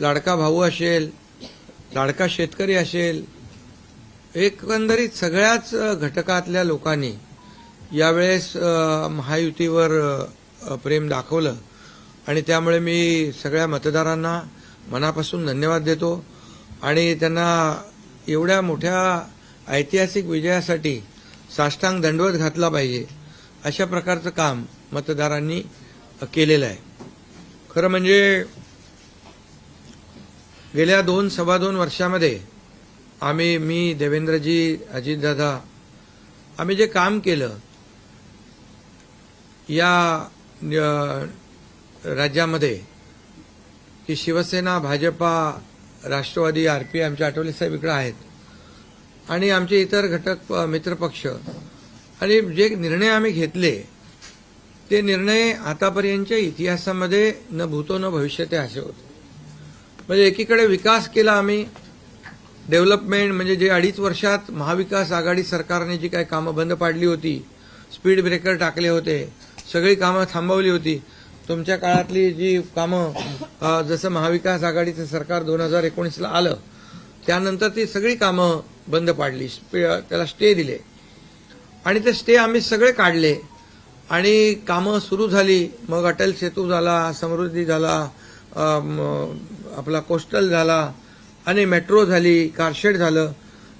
लाडका भाऊ असेल लाडका शेतकरी असेल एकंदरीत सगळ्याच घटकातल्या लोकांनी यावेळेस महायुतीवर प्रेम दाखवलं. आणि त्यामुळे मी सगळ्या मतदारांना मनापासून धन्यवाद देतो. आणि त्यांना एवढ्या मोठ्या ऐतिहासिक विजयासाठी साष्टांग दंडवत घातला पाहिजे अशा प्रकारचं काम मतदारांनी केलेलं आहे. खरं म्हणजे गेल्या दोन सव्वा दोन वर्षामध्ये आम्ही मी देवेंद्रजी अजितदादा आम्ही जे काम केलं या राज्यामध्ये की शिवसेना भाजपा राष्ट्रवादी आरपी आमचे आठवले साहेब इकडे आहेत आणि आमचे इतर घटक मित्रपक्ष आणि जे निर्णय आम्ही घेतले ते निर्णय आतापर्यंतच्या इतिहासामध्ये न भूतो न भविष्य ते असे होते. म्हणजे एकीकडे विकास केला आम्ही डेव्हलपमेंट म्हणजे जे अडीच वर्षात महाविकास आघाडी सरकारने जी काही कामं बंद पाडली होती स्पीड ब्रेकर टाकले होते सगळी कामं थांबवली होती. तुमच्या काळातली जी कामं जसं महाविकास आघाडीचं सरकार दोन हजार एकोणीसला आलं त्यानंतर ती सगळी कामं बंद पाडली त्याला स्टे दिले. आणि ते स्टे आम्ही सगळे काढले. आणि कामं सुरू झाली मग अटल सेतू झाला समृद्धी झाला आपला कोस्टल झाला आणि मेट्रो झाली कारशेड झालं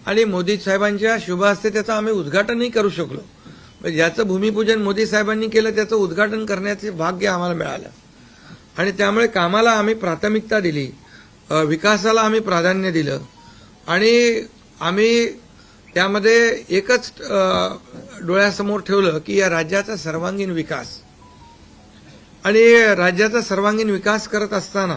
आणि मोदी साहेबांच्या शुभ हस्ते त्याचं आम्ही उद्घाटनही करू शकलो. म्हणजे ज्याचं भूमिपूजन मोदी साहेबांनी केलं त्याचं उद्घाटन करण्याचे भाग्य आम्हाला मिळालं. आणि त्यामुळे कामाला आम्ही प्राथमिकता दिली विकासाला आम्ही प्राधान्य दिलं. आणि आम्ही त्यामध्ये एकच डोळ्यासमोर ठेवलं की या राज्याचा सर्वांगीण विकास. आणि राज्याचा सर्वांगीण विकास करत असताना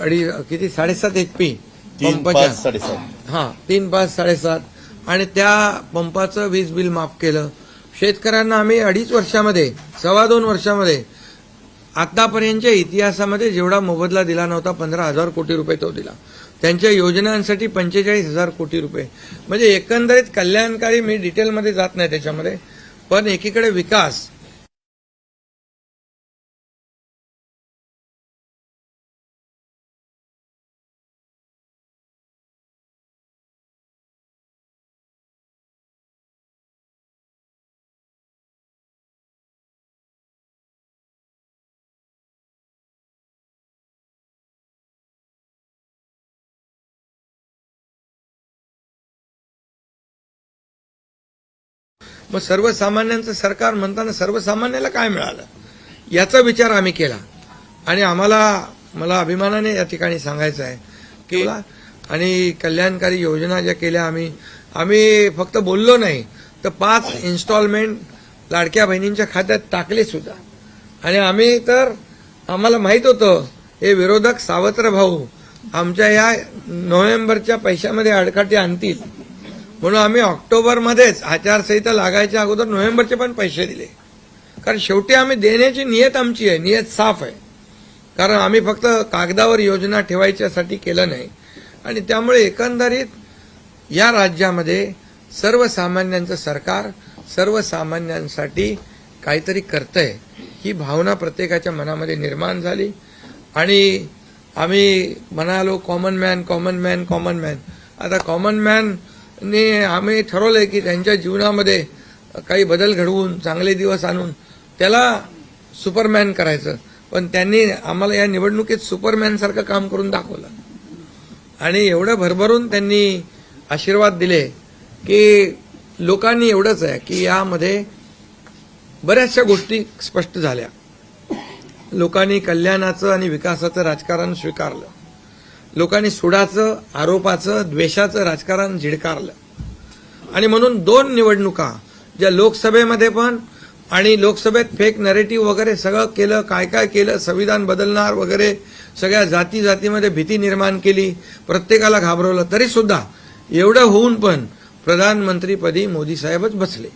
अडी किती? साडेसात एच पी तीन पाच साडेसात. हा तीन पाच साडेसात. आणि त्या पंपाचं वीज बिल माफ केलं. शेतकऱ्यांना आम्ही अडीच वर्षामध्ये सव्वा दोन वर्षामध्ये आतापर्यंतच्या इतिहासामध्ये जेवढा मोबदला दिला नव्हता पंधरा हजार कोटी रुपये तो दिला. त्यांच्या योजनांसाठी पंचेचाळीस हजार कोटी रुपये. म्हणजे एकंदरीत कल्याणकारी मी डिटेलमध्ये जात नाही त्याच्यामध्ये पण एकीकडे विकास मग सर्वसामान्यांचं सरकार म्हणताना सर्वसामान्याला काय मिळालं? याचा विचार आम्ही केला. आणि आम्हाला मला अभिमानाने या ठिकाणी सांगायचं आहे की आणि कल्याणकारी योजना ज्या केल्या आम्ही आम्ही फक्त बोललो नाही तर पाच इन्स्टॉलमेंट लाडक्या बहिणींच्या खात्यात टाकले सुद्धा. आणि आम्ही तर आम्हाला माहीत होतं हे विरोधक सावत्र भाऊ आमच्या या नोव्हेंबरच्या पैशामध्ये अडकाटी आणतील. म्हणून आम्ही ऑक्टोबरमध्येच आचारसंहिता लागायच्या अगोदर नोव्हेंबरचे पण पैसे दिले. कारण शेवटी आम्ही देण्याची नियत आमची आहे नियत साफ आहे. कारण आम्ही फक्त कागदावर योजना ठेवायच्यासाठी केलं नाही. आणि त्यामुळे एकंदरीत या राज्यामध्ये सर्वसामान्यांचं सरकार सर्वसामान्यांसाठी काहीतरी करतंय ही भावना प्रत्येकाच्या मनामध्ये निर्माण झाली. आणि आम्ही म्हणालो common man common man common man आता कॉमन मॅन ने आम्ही ठरवलंय की त्यांच्या जीवनामध्ये काही बदल घडवून चांगले दिवस आणून त्याला सुपरमॅन करायचं. पण त्यांनी आम्हाला या निवडणुकीत सुपरमॅन सारखं काम करून दाखवलं. आणि एवढं भरभरून त्यांनी आशीर्वाद दिले की लोकांनी एवढंच आहे की यामध्ये बऱ्याचशा गोष्टी स्पष्ट झाल्या. लोकांनी कल्याणाचं आणि विकासाचं राजकारण स्वीकारलं. लोकांनी सुडाचं आरोपाचं द्वेषाचं राजकारण झिडकारलं. आणि म्हणून दोन निवडणुका ज्या लोकसभेमध्ये पण आणि लोकसभेत फेक नरेटिव्ह वगैरे सगळं केलं काय काय केलं संविधान बदलणार वगैरे सगळ्या जाती जातीमध्ये भीती निर्माण केली प्रत्येकाला घाबरवलं तरी सुद्धा एवढं होऊन पण प्रधानमंत्रीपदी मोदी साहेबच बसले.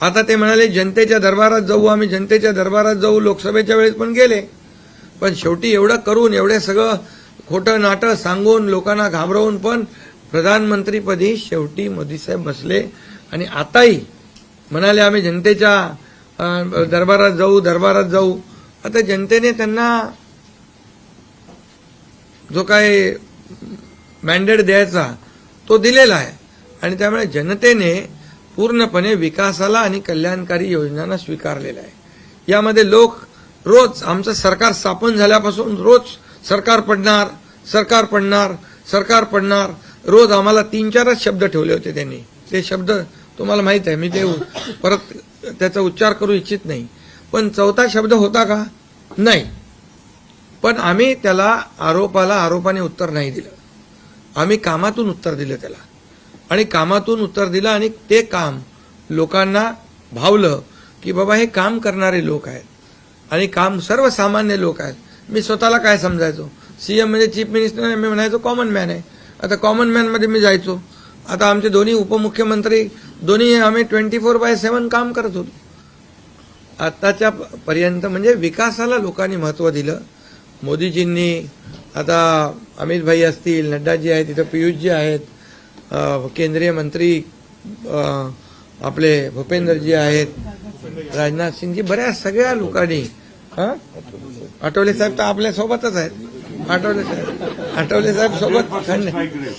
आता ते म्हणाले जनतेच्या दरबारात जाऊ आम्ही जनतेच्या दरबारात जाऊ लोकसभेच्या वेळेस पण गेले. पण शेवटी एवढं करून एवढे सगळं खोटं नाटं सांगून लोकांना घाबरवून पण प्रधानमंत्रीपदी शेवटी मोदी साहेब बसले. आणि आताही म्हणाले आम्ही जनतेच्या दरबारात जाऊ दरबारात जाऊ. आता जनतेने त्यांना जो काय मॅन्डेट द्यायचा तो दिलेला आहे. आणि त्यामुळे जनतेने पूर्णपणे विकासाला आणि कल्याणकारी योजनांना स्वीकारलेला आहे. यामध्ये लोक रोज आमचं सरकार स्थापन झाल्यापासून रोज सरकार पडणार सरकार पडणार सरकार पडणार. रोज आम्हाला तीन चारच शब्द ठेवले होते त्यांनी. ते शब्द तुम्हाला माहीत आहे मी ते परत त्याचा उच्चार करू इच्छित नाही. पण चौथा शब्द होता का? नाही. पण आम्ही त्याला आरोपाला आरोपाने उत्तर नाही दिलं. आम्ही कामातून उत्तर दिलं त्याला. आणि कामातून उत्तर दिलं आणि ते काम लोकांना भावलं की बाबा हे काम करणारे लोक आहेत. आणि काम सर्वसामान्य लोक आहेत. मी स्वतःला काय समजायचो? सीएम म्हणजे चीफ मिनिस्टर मी म्हणायचो कॉमन मॅन आहे. आता कॉमन मॅनमध्ये मी जायचो. आता आमचे दोन्ही उपमुख्यमंत्री दोन्ही आम्ही ट्वेंटी फोर बाय सेव्हन काम करत होतो. आताच्या पर्यंत म्हणजे विकासाला लोकांनी महत्त्व दिलं. मोदीजींनी आता अमित भाई असतील नड्डाजी आहेत तिथं पियुषजी आहेत केंद्रीय मंत्री आपले भूपेंद्रजी आहेत राजनाथ सिंगजी बऱ्याच सगळ्या लोकांनी हां? आठवले साहेब तर आपल्या सोबतच आहेत. आठवले साहेब. आठवले साहेब सोबत खंड-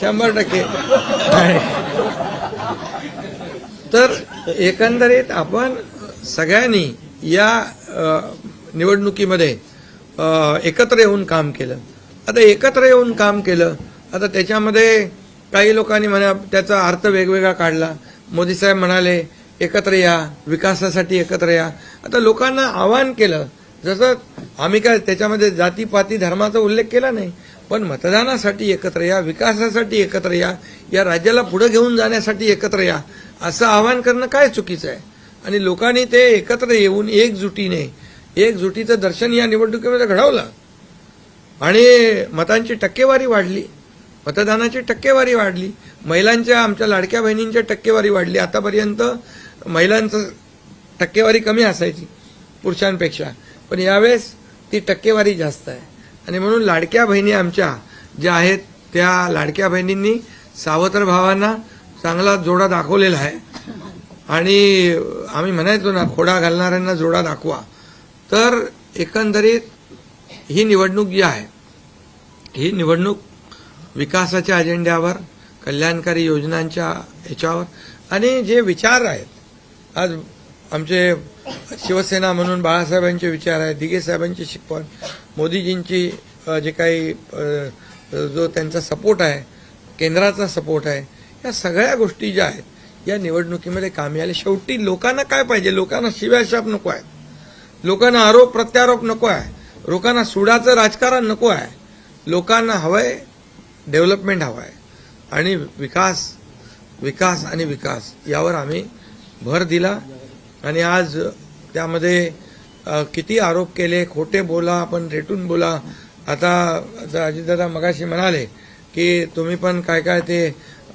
शंभर टक्के. तर एकंदरीत आपण सगळ्यांनी या निवडणुकीमध्ये एकत्र येऊन काम केलं. आता एकत्र येऊन काम केलं आता त्याच्यामध्ये काही लोकांनी म्हणा त्याचा अर्थ वेगवेगळा काढला. मोदी साहेब म्हणाले एकत्र या विकासासाठी एकत्र या. आता लोकांना आवाहन केलं जसं आम्ही काय त्याच्यामध्ये जातीपाती धर्माचा उल्लेख केला नाही पण मतदानासाठी एकत्र या विकासासाठी एकत्र या या राज्याला पुढे घेऊन जाण्यासाठी एकत्र या असं आवाहन करणं काय चुकीचं आहे? आणि लोकांनी ते एकत्र येऊन एकजुटीने एकजुटीचं दर्शन या निवडणुकीमध्ये घडवलं. आणि मतांची टक्केवारी वाढली मतदानाची टक्केवारी वाढली महिलांच्या आमच्या लाडक्या बहिणींच्या टक्केवारी वाढली. आतापर्यंत महिलांचं टक्केवारी कमी असायची पुरुषांपेक्षा. पण यावेळेस ती टक्केवारी जास्त आहे. आणि म्हणून लाडक्या बहिणी आमच्या ज्या आहेत त्या लाडक्या बहिणींनी सावत्र भावांना चांगला जोडा दाखवलेला आहे. आणि आम्ही म्हणायचो ना खोडा घालणाऱ्यांना जोडा दाखवा. तर एकंदरीत ही निवडणूक जी आहे ही निवडणूक विकासाच्या अजेंड्यावर कल्याणकारी योजनांच्या ह्याच्यावर आणि जे विचार आहेत आज आमचे शिवसेना म्हणून बाळासाहेबांचे विचार आहेत दिघे साहेबांची शिकवण मोदीजींची जे काही जो त्यांचा सपोर्ट आहे केंद्राचा सपोर्ट आहे या सगळ्या गोष्टी ज्या आहेत या निवडणुकीमध्ये कामी आल्या शेवटी लोकांना काय पाहिजे? लोकांना शिव्याशाप नको आहे. लोकांना आरोप प्रत्यारोप नको आहे. लोकांना सुडाचं राजकारण नको आहे. लोकांना हवंय डेव्हलपमेंट हवं आहे आणि विकास विकास आणि विकास यावर आम्ही भर दिला. आणि आज त्यामध्ये किती आरोप केले खोटे बोला आपण रेटून बोला. आता अजितदादा मगाशी म्हणाले की तुम्ही पण काय काय ते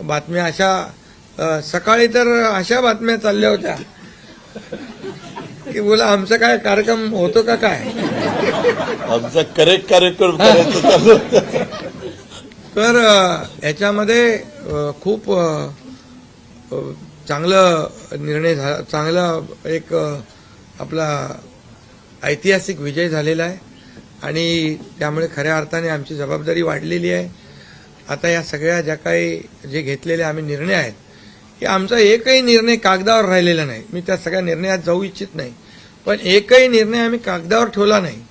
बातम्या अशा सकाळी तर अशा बातम्या चालल्या होत्या. की बोला आमचा काय कार्यक्रम होतो का काय? आमचा करेक्ट कार्यक्रम. तर याच्यामध्ये खूप चांगलं निर्णय झाला चांगला एक आपला ऐतिहासिक विजय झालेला आहे. आणि त्यामुळे खऱ्या अर्थाने आमची जबाबदारी वाढलेली आहे. आता या सगळ्या ज्या काही जे घेतलेले आम्ही निर्णय आहेत की आमचा एकही निर्णय कागदावर राहिलेला नाही. मी त्या सगळ्या निर्णयात जाऊ इच्छित नाही. पण एकही निर्णय आम्ही कागदावर ठेवला नाही.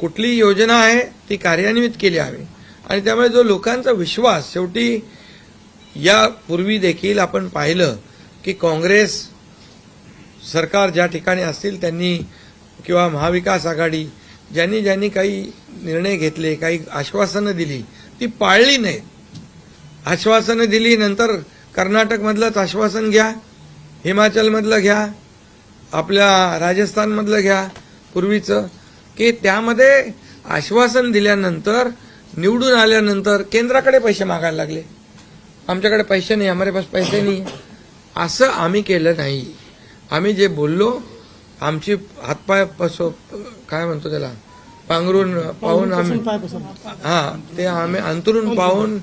कुठली योजना आहे ती कार्यान्वित केली आम्ही आणि त्यामुळे जो लोकांचा विश्वास शेवटी यापूर्वी देखील आपण पाहिलं की काँग्रेस सरकार ज्या ठिकाणी असतील त्यांनी किंवा महाविकास आघाडी ज्यांनी ज्यांनी काही निर्णय घेतले काही आश्वासनं दिली ती पाळली नाहीत. आश्वासनं दिली नंतर कर्नाटकमधलंच आश्वासन घ्या हिमाचलमधलं घ्या आपल्या राजस्थानमधलं घ्या पूर्वीचं की त्यामध्ये आश्वासन दिल्यानंतर निवडून आल्यानंतर केंद्राकडे पैसे मागायला लागले. आमच्याकडे पैसे नाही हमारे पास पैसे नाही. असं आम्ही केलं नाही. आम्ही जे बोललो आमची हातपाय पसो काय म्हणतो त्याला? पांघरून पाहून आम्ही हा ते आम्ही अंतरून पाहून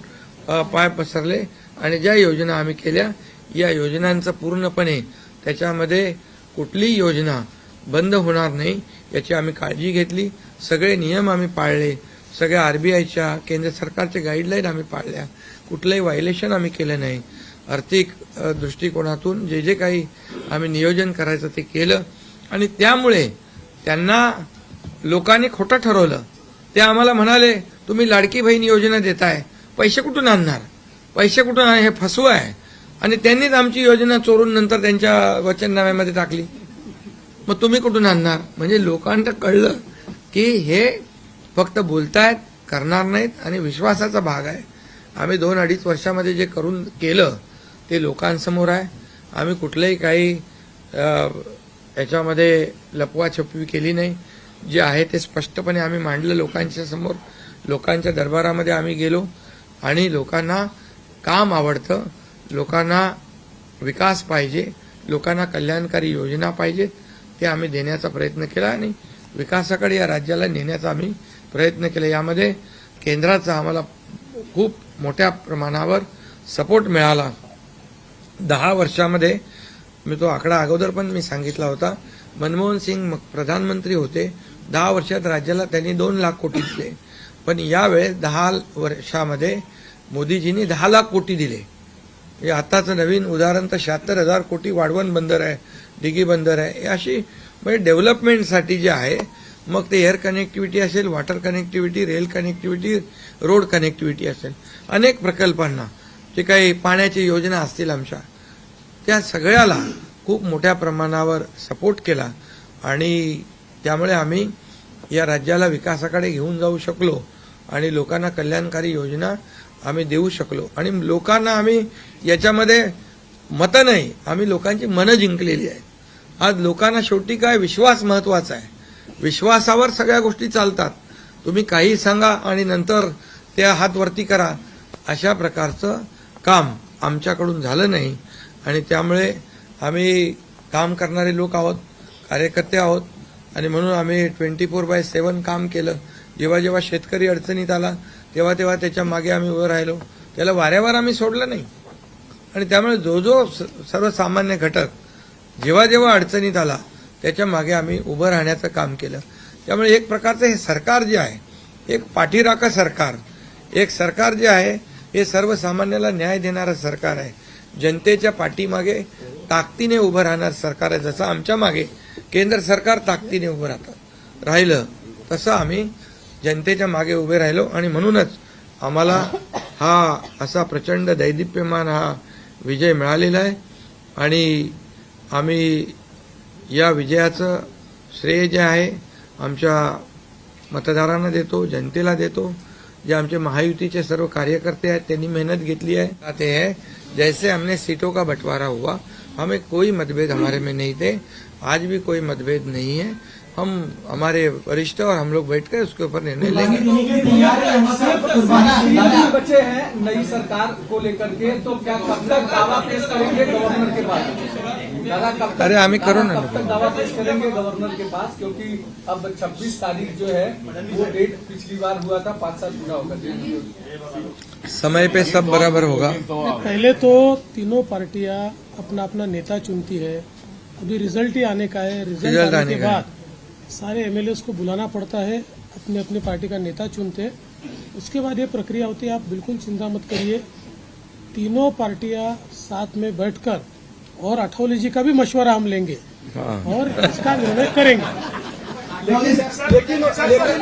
पाय पसरले आणि ज्या योजना आम्ही केल्या या योजनांचं पूर्णपणे त्याच्यामध्ये कुठलीही योजना बंद होणार नाही याची आम्ही काळजी घेतली. सगळे नियम आम्ही पाळले. सगळ्या आरबीआयच्या केंद्र सरकारच्या गाईडलाईन आम्ही पाळल्या. कुठलंही व्हायलेशन आम्ही केलं नाही. आर्थिक दृष्टिकोनातून जे जे काही आम्ही नियोजन करायचं ते केलं. आणि त्यामुळे त्यांना लोकांनी खोटं ठरवलं. ते आम्हाला म्हणाले तुम्ही लाडकी बहीण योजना देताय पैसे कुठून आणणार? पैसे कुठून हे फसवू आहे. आणि त्यांनीच आमची योजना चोरून नंतर त्यांच्या वचननाम्यामध्ये टाकली. मग तुम्ही कुठून आणणार? म्हणजे लोकांना कळलं की हे फक्त बोलतायत करणार नाहीत आणि विश्वासाचा भाग आहे. आम्ही दोन अडीच वर्षामध्ये जे करून केलं ते लोकांसमोर आहे. आम्ही कुठलंही काही याच्यामध्ये लपवाछपवी केली नाही. जे आहे ते स्पष्टपणे आम्ही मांडलं लोकांच्या समोर. लोकांच्या दरबारामध्ये आम्ही गेलो आणि लोकांना काम आवडतं. लोकांना विकास पाहिजे. लोकांना कल्याणकारी योजना पाहिजेत ते आम्ही देण्याचा प्रयत्न केला आणि विकासाकडे या राज्याला नेण्याचा आम्ही प्रयत्न केला. यामध्ये केंद्राचा आम्हाला खूप मोठ्या प्रमाणावर सपोर्ट मिळाला. दहा वर्षामध्ये मी तो आकडा अगोदर पण मी सांगितला होता. मनमोहन सिंग प्रधानमंत्री होते. दहा वर्षात राज्याला त्यांनी दोन लाख कोटी दिले. पण यावेळेस दहा वर्षामध्ये मोदीजींनी दहा लाख कोटी दिले. हे आताचं नवीन उदाहरण तर शहात्तर हजार कोटी वाढवण बंदर आहे डिगी बंदर आहे. अशी म्हणजे डेव्हलपमेंटसाठी जे आहे मग ते एअर कनेक्टिव्हिटी असेल water connectivity rail connectivity road connectivity असेल. अनेक प्रकल्पांना जे काही पाण्याची योजना असतील आमच्या त्या सगळ्याला खूप मोठ्या प्रमाणावर सपोर्ट केला आणि त्यामुळे आम्ही या राज्याला विकासाकडे घेऊन जाऊ शकलो आणि लोकांना कल्याणकारी योजना आम्ही देऊ शकलो. आणि लोकांना आम्ही याच्यामध्ये मतं नाही आम्ही लोकांची मनं जिंकलेली आहेत. आज लोकांना शेवटी काय विश्वास महत्त्वाचा आहे? विश्वासावर सगळ्या गोष्टी चालतात. तुम्ही काही सांगा आणि नंतर त्या हातवरती करा. अशा प्रकारचं काम आमच्याकडून झालं नाही. आणि त्यामुळे आम्ही काम करणारे लोक आहोत कार्यकर्ते आहोत. आणि म्हणून आम्ही ट्वेंटी फोर बाय सेवन काम केलं. जेव्हा जेव्हा शेतकरी अडचणीत आला तेव्हा तेव्हा त्याच्यामागे आम्ही उभं राहिलो. त्याला वाऱ्यावर आम्ही सोडलं नाही. आणि त्यामुळे जो जो स- सर्वसामान्य घटक जेव्हा जेव्हा अडचणीत आला त्याच्यामागे आम्ही उभं राहण्याचं काम केलं. त्यामुळे एक प्रकारचं हे सरकार जे आहे एक पाठीराखा सरकार एक सरकार जे आहे हे सर्वसामान्याला न्याय देणारं सरकार आहे. जनतेच्या पाठीमागे ताकदीने उभं राहणार सरकार आहे. जसं आमच्या मागे केंद्र सरकार ताकदीने उभं राहतं राहिलं तसं आम्ही जनतेच्या मागे उभे राहिलो आणि म्हणूनच आम्हाला हा असा प्रचंड दैदिप्यमान हा विजय मिळालेला आहे. आणि आम्ही या विजयाचं श्रेय जे आहे आमच्या मतदारांना देतो जनतेला देतो. जे आमचे महायुतीचे सर्व कार्यकर्ते आहेत त्यांनी मेहनत घेतली आहे. आते है जैसे हमने सीटों का बंटवारा हुआ हमें कोई मतभेद हमारे में नहीं थे आज भी कोई मतभेद नहीं है। हम हमारे वरिष्ठ और हम लोग बैठकर उसके ऊपर निर्णय लेंगे। बचे हैं नई सरकार को लेकर के तो क्या कब तक दावा पेश करेंगे गवर्नर के पास? अरे, आम्ही करू ना। कब तक दावा पेश करेंगे गवर्नर के पास? क्योंकि अब 26 तारीख जो है वो डेट पिछली बार हुआ था पाँच साल पूरा होकर समय पे सब बराबर होगा। पहले तो तीनों पार्टियाँ अपना अपना नेता चुनती है अभी रिज़ल्ट ही आने का है। रिज़ल्ट आने का बाद सारे एमएलए को बुलाना पड़ता है अपने अपने पार्टी का नेता चुनते हैं। उसके बाद ये प्रक्रिया होती है आप बिल्कुल चिंता मत करिए। तीनों पार्टियाँ साथ में बैठकर और अठौली जी का भी मशवरा हम लेंगे हाँ। और इसका निर्णय करेंगे। लेकिन लेकिन लेकिन